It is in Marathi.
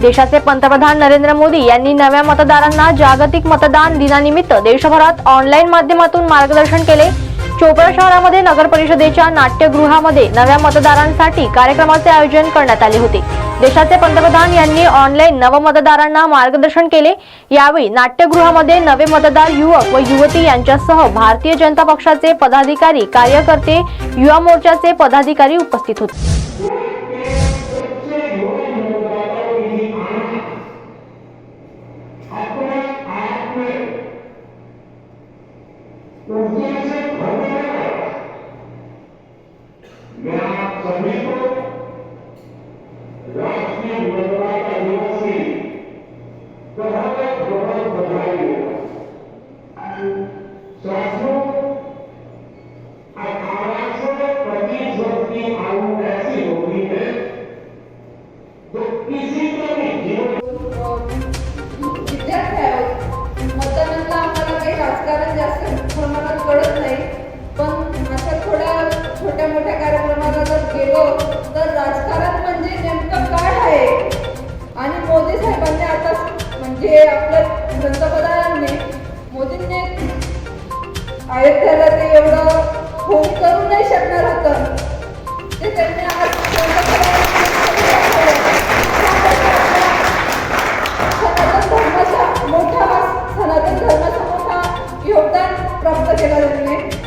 देशाचे पंतप्रधान नरेंद्र मोदी यांनी नव्या मतदारांना जागतिक मतदान दिनानिमित्त देशभरात ऑनलाईन माध्यमातून मार्गदर्शन केले. चोपडा शहरामध्ये नगर परिषदेच्या नाट्यगृहामध्ये नव्या मतदारांसाठी कार्यक्रमाचे आयोजन करण्यात आले होते. देशाचे पंतप्रधान यांनी ऑनलाईन नवमतदारांना मार्गदर्शन केले. यावेळी नाट्यगृहामध्ये नवे मतदार युवक व युवती यांच्यासह भारतीय जनता पक्षाचे पदाधिकारी कार्यकर्ते युवा मोर्चाचे पदाधिकारी उपस्थित होते. मैं आप सभी को राजकारण जास्त प्रमाणात कळत नाही पण अशा थोड्या छोट्या मोठ्या कार्यक्रमाला जर गेलो तर राजकारण म्हणजे नेमकं काय आहे? आणि मोदी साहेबांनी आता म्हणजे आपल्या पंतप्रधानांनी मोदींनी अयोध्याला ते एवढं खूप प्राप्त केला जाते